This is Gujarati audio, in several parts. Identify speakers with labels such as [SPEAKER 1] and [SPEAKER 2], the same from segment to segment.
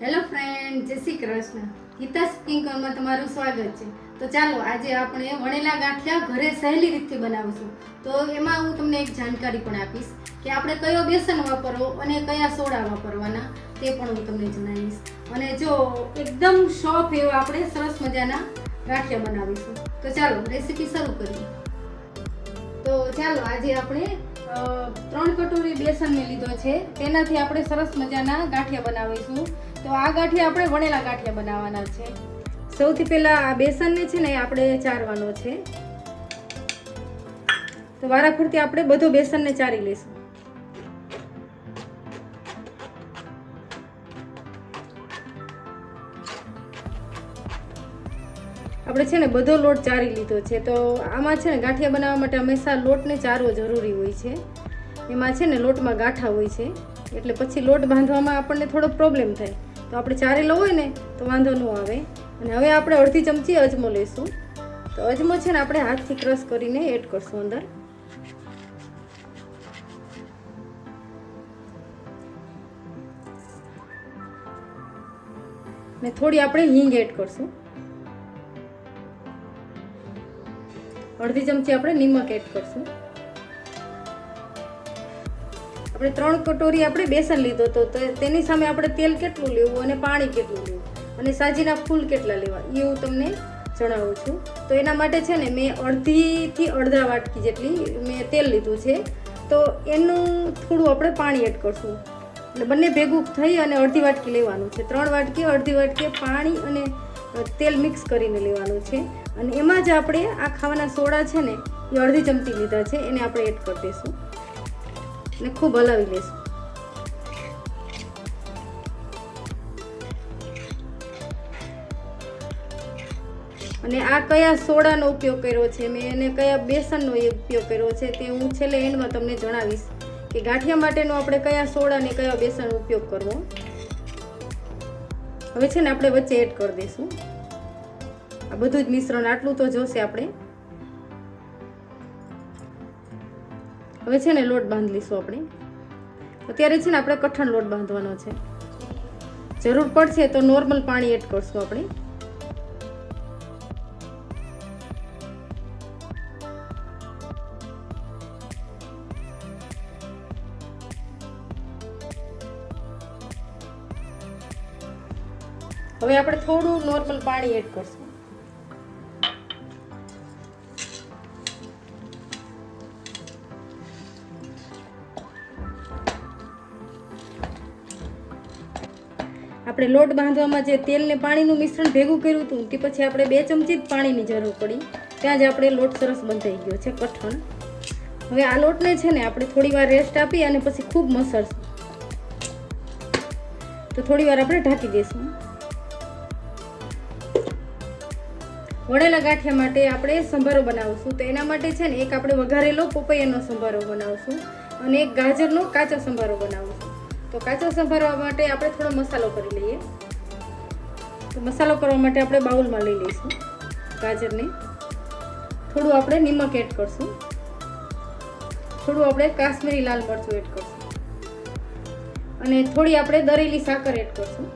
[SPEAKER 1] હેલો ફ્રેન્ડ જય શ્રી કૃષ્ણ. ગીતા સ્પિંકરમાં તમારું સ્વાગત છે. તો ચાલો, આજે આપણે વણેલા ગાંઠિયા ઘરે સહેલી રીતથી બનાવીશું. તો એમાં હું તમને એક જાણકારી પણ આપીશ કે આપણે કયો બેસન વાપરવો અને કયા સોડા વાપરવાના તે પણ હું તમને જણાવીશ. અને જો એકદમ સોફ્ટ એવા આપણે સરસ મજાના ગાંઠિયા બનાવીશું. તો ચાલો, રેસીપી શરૂ કરીએ. તો ચાલો, આજે આપણે ત્રણ કટોરી બેસનને લીધો છે. તેનાથી આપણે સરસ મજાના ગાંઠિયા બનાવીશું. તો આ ગાંઠિયા આપણે વણેલા ગાંઠિયા બનાવવાના છે. સૌથી પહેલા આ બેસનને છે ને આપણે ચારવાનો છે. તો વારાફરતી આપણે બધો બેસનને ચારી લઈશું. આપણે છે ને બધો લોટ ચારી લીધો છે. તો આમાં છે ને ગાંઠિયા બનાવવા માટે હંમેશા લોટને ચારવો જરૂરી હોય છે. એમાં છે ને લોટમાં ગાંઠા હોય છે. એટલે પછી લોટ બાંધવામાં આપણને થોડો પ્રોબ્લેમ થાય. તો આપણે ચારેલો હોય ને, તો વાંધો ન આવે. અને હવે આપણે અડધી ચમચી અજમો લઈશું. તો અજમો છે ને આપણે હાથથી ક્રશ કરીને એડ કરશું અંદર. ને થોડી આપણે હિંગ એડ કરશું. અડધી ચમચી આપણે નિમક એડ કરશું. આપણે ત્રણ કટોરી આપણે બેસન લીધો હતો, તો તેની સામે આપણે તેલ કેટલું લેવું અને પાણી કેટલું લેવું? અને સાજીના ફૂલ કેટલા લેવા? એ હું તમને જણાવું છું. તો એના માટે છે ને, મેં અડધીથી અડધા વાટકી જેટલી મેં તેલ લીધું છે. તો એનું થોડું આપણે પાણી એડ કરશું. એટલે બંને ભેગું થઈ અને અડધી વાટકી લેવાનું છે. ત્રણ વાટકી, અડધી વાટકી પાણી અને તેલ મિક્સ કરીને લેવાનું છે. અને એમાં જ આપણે આ ખાવાના સોડા છે ને, એ અડધી ચમચી લીધા છે, એને આપણે એડ કરી દઈશું. અને ખૂબ હલાવી લઈશું. અને આ કયા સોડાનો ઉપયોગ કર્યો છે, મેં એને કયા બેસનનો ઉપયોગ કર્યો છે, તે હું છેલ્લે એન્ડમાં તમને જણાવીશ કે ગાંઠિયા માટેનો આપણે કયા સોડા અને કયા બેસનનો ઉપયોગ કરવો. હવે છે ને આપણે વચ્ચે એડ કરી દઈશું. આ બધું જ મિશ્રણ આટલું તો જોશે આપણે. હવે છે ને લોટ બાંધી લઈશું આપણે. અત્યારે છે ને આપણે કઠણ લોટ બાંધવાનો છે. જરૂર પડશે તો નોર્મલ પાણી એડ કરશું આપણે. હવે આપણે થોડું નોર્મલ પાણી એડ કરશું. આપણે લોટ બાંધવામાં જે તેલ ને પાણીનું મિશ્રણ ભેગું કર્યું હતું, તે પછી આપણે બે ચમચી જ પાણીની જરૂર પડી. ત્યાં જ આપણે લોટ સરસ બંધાઈ ગયો છે કઠણ. હવે આ લોટને છે ને આપણે થોડી વાર રેસ્ટ આપી અને પછી ખૂબ મસળશું તો થોડી વાર આપણે ઢાંકી દઈશું. વણેલા ગાંઠિયા માટે આપણે સંભારો બનાવશું. તો એના માટે છે ને એક આપણે વઘારેલો પપૈયાનો સંભારો બનાવશું અને એક ગાજરનો કાચો સંભારો બનાવશું. તો કાચો સંભારવા માટે આપણે થોડો મસાલો કરી લઈએ. તો મસાલો કરવા માટે આપણે બાઉલમાં લઈ લઈશું ગાજરને. થોડું આપણે નિમક એડ કરશું. થોડું આપણે કાશ્મીરી લાલ મરચું એડ કરશું. અને થોડી આપણે દરેલી સાકર એડ કરશું.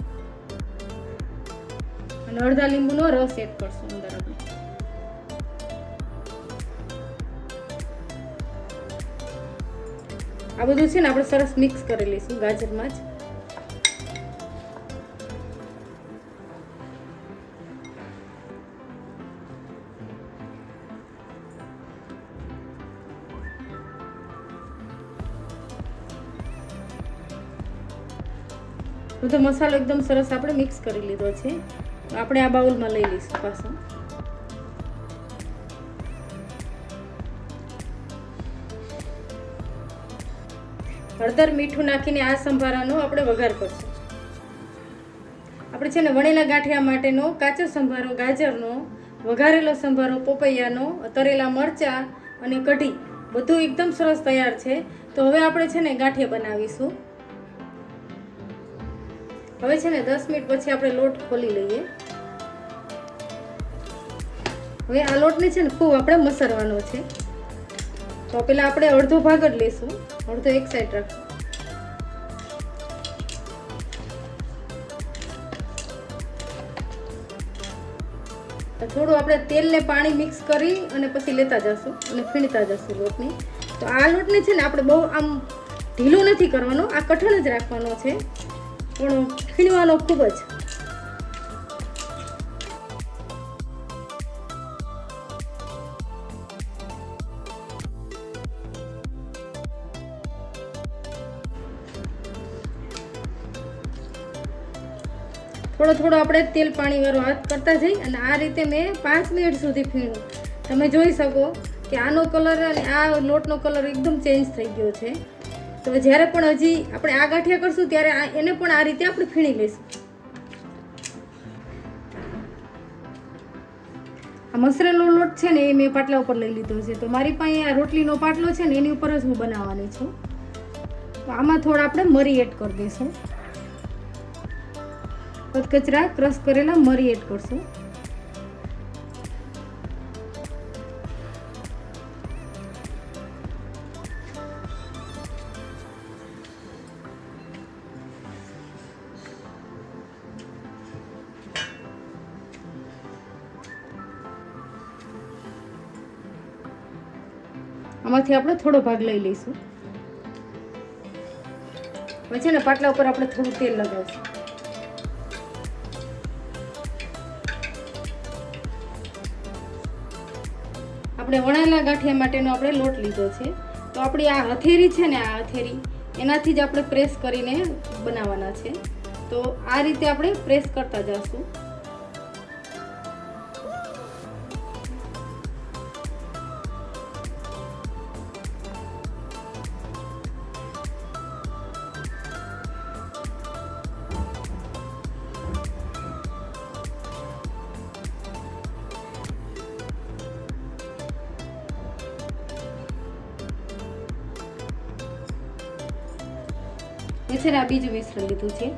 [SPEAKER 1] અને અડધા લીંબુનો રસ એડ કરશું. આ બધું છે ને આપણે સરસ મિક્સ કરી લઈશું ગાજરમાં જ. બધો મસાલો એકદમ સરસ આપણે મિક્સ કરી લીધો છે. આપણે આ બાઉલમાં લઈ લઈશું પાછો. હળદર મીઠું નાખીને આ સંભારાનો આપણે વઘાર કરશું. આપણે છે ને વણેલા ગાંઠિયા માટેનો કાચો સંભારો, ગાજરનો, વઘારેલો સંભારો, પોપૈયાનો, તરેલા મરચાં અને કઢી બધું એકદમ સરસ તૈયાર છે. તો હવે આપણે છે ને ગાંઠિયા બનાવીશું. હવે છે ને દસ મિનિટ પછી આપણે લોટ ખોલી લઈએ. હવે આ લોટને છે ને ખૂબ આપણે મસરવાનો છે. તો પહેલાં આપણે અડધો ભાગ જ લઈશું. અડધો એક સાઈડ રાખશું થોડું આપણે તેલ ને પાણી મિક્સ કરી અને પછી લેતા જશું અને ફીણતા જશું લોટની. તો આ લોટને છે ને આપણે બહુ આમ ઢીલો નથી કરવાનો, આ કઠણ જ રાખવાનો છે. પણ ફીણવાનો ખૂબ જ. થોડો થોડો આપણે તેલ પાણી વાળો હાથ કરતા જઈ અને આ રીતે મેં પાંચ મિનિટ સુધી ફીણું. તમે જોઈ શકો કે આનો કલર અને આ લોટનો કલર એકદમ ચેન્જ થઈ ગયો છે. તો જ્યારે પણ હજી આપણે આ ગાંઠિયા કરશું ત્યારે એને પણ આ રીતે આપણે ફીણી લઈશું. આ મસરેલો લોટ છે ને એ મેં પાટલા ઉપર લઈ લીધો છે. તો મારી પાસે આ રોટલીનો પાટલો છે ને એની ઉપર જ હું બનાવવાની છું. તો આમાં થોડા આપણે મરી એડ કરી દઈશું. કચરા ક્રશ કરેલા મરી એડ કરશું. આમાંથી આપણે થોડો ભાગ લઈ લઈશું. પછી ને પાટલા ઉપર આપણે થોડું તેલ લગાવશું. આપણે વણાયેલા ગાંઠિયા માટેનો આપણે લોટ લીધો છે. તો આપણી આ હથેરી છે ને આ હથેરી એનાથી જ આપણે પ્રેસ કરીને બનાવવાના છે. તો આ રીતે આપણે પ્રેસ કરતા જઈશું એ છે આ બીજું મિશ્રણ લીધું છે.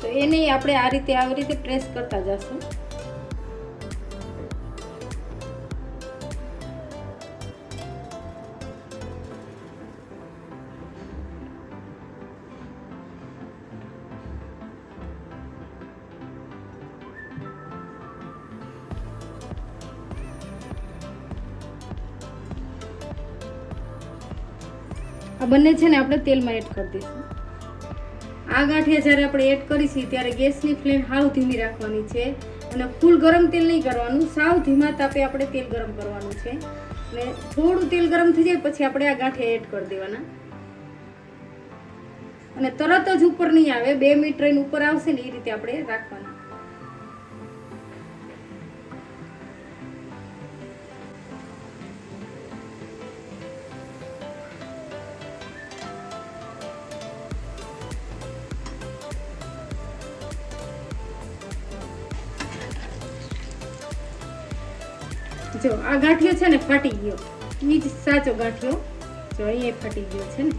[SPEAKER 1] તો એને આપણે આ રીતે આવી રીતે પ્રેસ કરતા જશું. આ બંને છે ને આપણે તેલમાં એડ કરી દઈશું. આ ગાંઠિયા જ્યારે આપણે એડ કરીશું ત્યારે ગેસની ફ્લેમ સાવ ધીમી રાખવાની છે અને ફૂલ ગરમ તેલ નહીં કરવાનું. સાવ ધીમા તાપે આપણે તેલ ગરમ કરવાનું છે. અને થોડું તેલ ગરમ થઈ જાય પછી આપણે આ ગાંઠિયા એડ કરી દેવાના. અને તરત જ ઉપર નહીં આવે. બે મિનિટ રહીને ઉપર આવશે ને એ રીતે આપણે રાખવાના. જો, આ ગાંઠિયો છે ને ફાટી ગયો. એ જ સાચો ગાંઠિયો જો, અહીંયા ફાટી ગયો છે ને.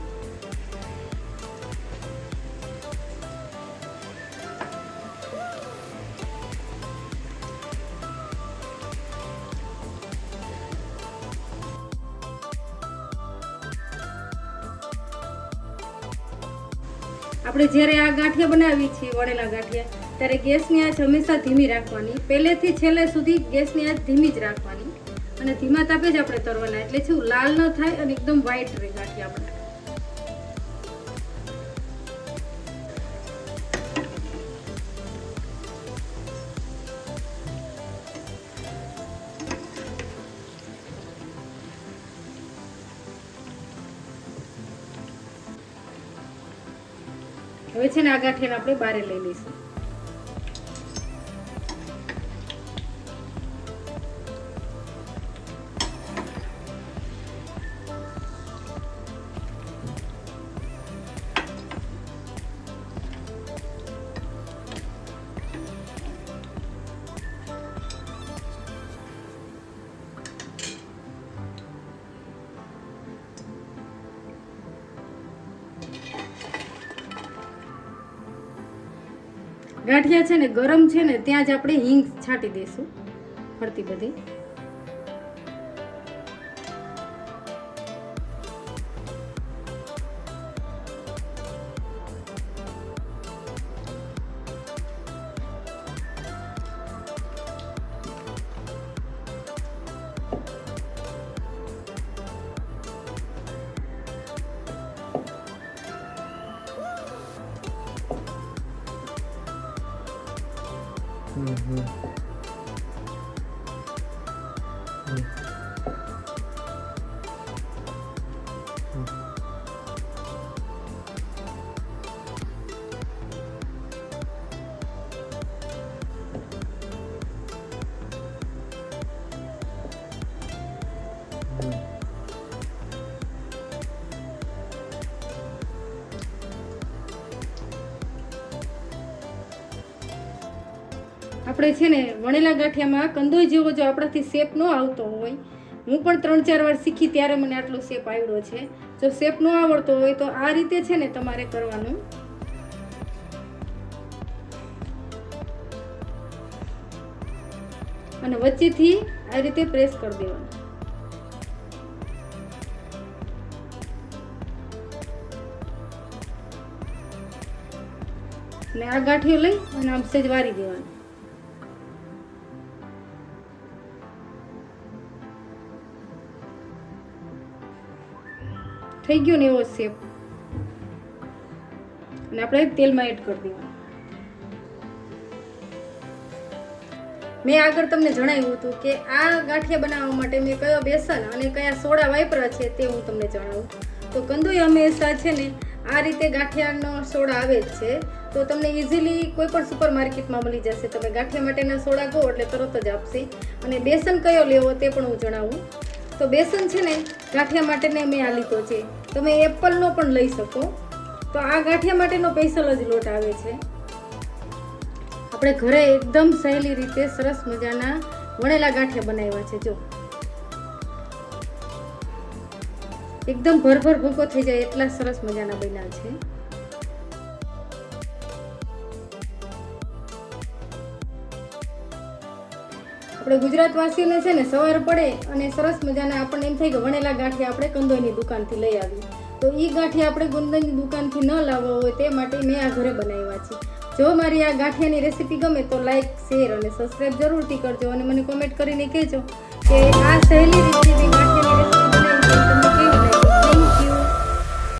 [SPEAKER 1] આપણે જ્યારે આ ગાંઠિયા બનાવીએ છીએ વળેલા ગાંઠિયા, ત્યારે ગેસની આંચ હંમેશા ધીમી રાખવાની. પહેલેથી છેલ્લે સુધી ગેસની આંચ ધીમી જ રાખવાની. અને ધીમા તાપે જ આપણે તરવાના, એટલે છે લાલ ન થાય અને એકદમ વ્હાઈટ રહે ગાંઠિયા આપણે. હવે છે ને આ ગાંઠિયાને આપણે બારે લઈ લઈશું. ગાંઠિયા છે ને ગરમ છે ને ત્યાં જ આપણે હિંગ છાંટી દઈશું ફરતી બધી.
[SPEAKER 2] mm-hmm. Mm.
[SPEAKER 1] આપણે છે ને વણેલા ગાંઠિયામાં કંદોઈ જેવો જો આપણાથી શેપ ન આવતો હોય, હું પણ ત્રણ ચાર વાર શીખી ત્યારે મને આટલો શેપ આવ્યો છે. જો શેપ ન આવડતો હોય તો આ રીતે છે ને તમારે કરવાનું. અને વચ્ચેથી આ રીતે પ્રેસ કરી દેવાનું. ને આ ગાંઠિયો લઈ અને આમ સેજ વારી દેવાનું. થઈ ગયો ને એવો શેપ અને આપણે તેલમાં એડ કરી દેવાનું મેં આગળ તમને જણાવ્યું હતું કે આ ગાંઠિયા બનાવવા માટે મેં કયો બેસન અને કયા સોડા વાપર્યા છે તે હું તમને જણાવું. તો કંદોઈ હંમેશા છે ને આ રીતે ગાંઠિયાનો સોડા આવે જ છે. તો તમને ઇઝીલી કોઈ પણ સુપર માર્કેટમાં મળી જશે. તમે ગાંઠિયા માટેના સોડા કહો એટલે તરત જ આપશે. અને બેસન કયો લેવો તે પણ હું જણાવું. તો બેસન છે ને ગાંઠિયા માટેને મેં આ લીધો છે. તમે એપલનો પણ લઈ શકો. તો આ ગાંઠિયા માટેનો પેસલ જ લોટ આવે છે. આપણે ઘરે એકદમ સહેલી રીતે સરસ મજાના વણેલા ગાંઠિયા બનાવ્યા છે, જો. એકદમ ભરભર ભૂકો થઈ જાય એટલા સરસ મજાના બન્યા છે. આપણે ગુજરાતવાસીઓને છે ને સવાર પડે અને સરસ મજાના આપણને એમ થાય કે વણેલા ગાંઠિયા આપણે કંદોઈની દુકાનથી લઈ આવીએ. તો એ ગાંઠિયા આપણે ગુંદનની દુકાનથી ન લાવવા હોય તે માટે મેં આ ઘરે બનાવ્યા છે. જો મારી આ ગાંઠિયાની રેસીપી ગમે તો લાઈક શેર અને સબસ્ક્રાઈબ જરૂરથી કરજો અને મને કોમેન્ટ કરીને કહેજો કે આ સહેલી રીતની